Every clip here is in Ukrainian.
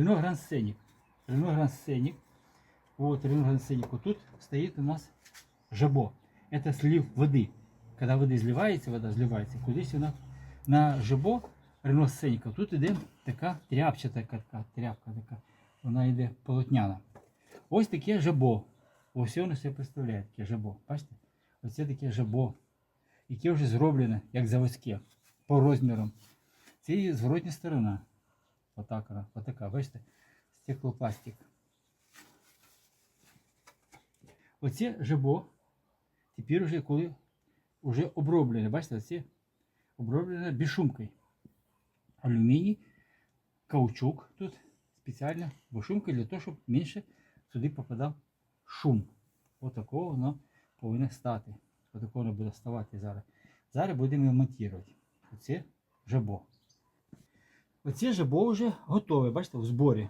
Рено Гранд Сценик. Рено Гранд Сценик. Вот Рено Гранд Сценик. Вот тут стоит у нас жабо. Это слив воды. Когда води зливається, вода зливається, кудись вона на жабо Рено Сценіка. Тут іде така тряпчата така, тряпка така. Вона йде полотняна. Ось таке жабо. Ось воно все представляє, таке жабо. Бачите? Оце таке жабо, яке вже зроблене, як заводське, по розмірам. Це її зворотня сторона. Отак вона, отака, бачите? Стеклопластик. Оце жабо, тепер вже коли вже оброблене, бачите, оце оброблене бішумкою. Алюміній, каучук тут спеціальна бішумка для того, щоб менше сюди попадав шум. Отакого воно повинно стати. Отакого воно буде ставати зараз. Зараз будемо монтувати. Оце жабо. Оце жабо вже готове, бачите, в зборі.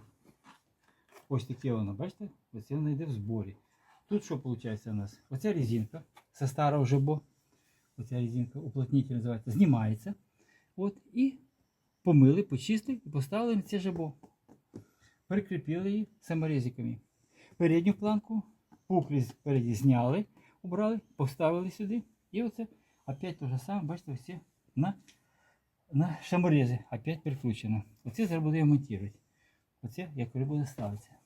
Ось таке воно, бачите? Оце воно йде в зборі. Тут що виходить у нас? Оця резинка со старого жабо. Оця резинка, уплотнитель називається, знімається. От, і помили, почистили і поставили це жабо. Прикріпили її саморезиками. Передню планку, пуклі спереді зняли, убрали, поставили сюди. І оце опять те же саме, бачите, все на, на саморези. Опять прикручено. Оце зараз буде монтувати. Оце як буде ставитися.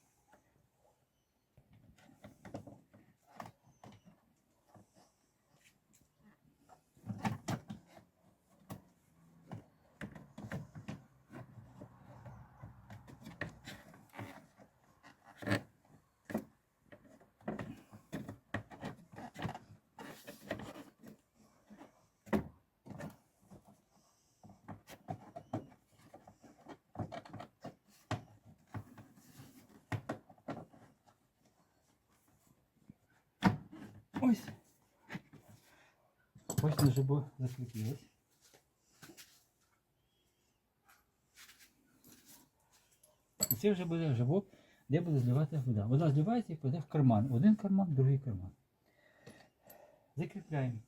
Ось. Ось на жабо закріпилось. І це вже буде жабо, де буде зливати вода. Вода зливається і піде в карман. Один карман, другий карман. Закріпляємо.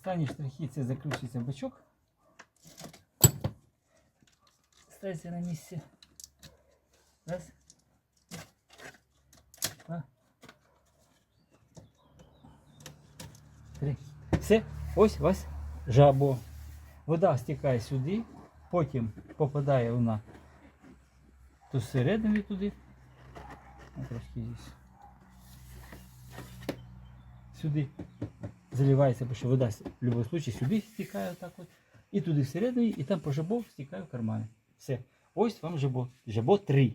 Останні штрихи це закручується бачок. Ставиться на місце. Раз. Два. Три. Все, ось у вас жабо. Вода стікає сюди, потім попадає вона тут всередину туди. Трошки здесь. Сюди заливається, бо що вода в будь-якому випадку сюди стікає отак от. І туди всередині, і там по жабо стікає в кармани. Все. Ось вам жабо. Жабо 3.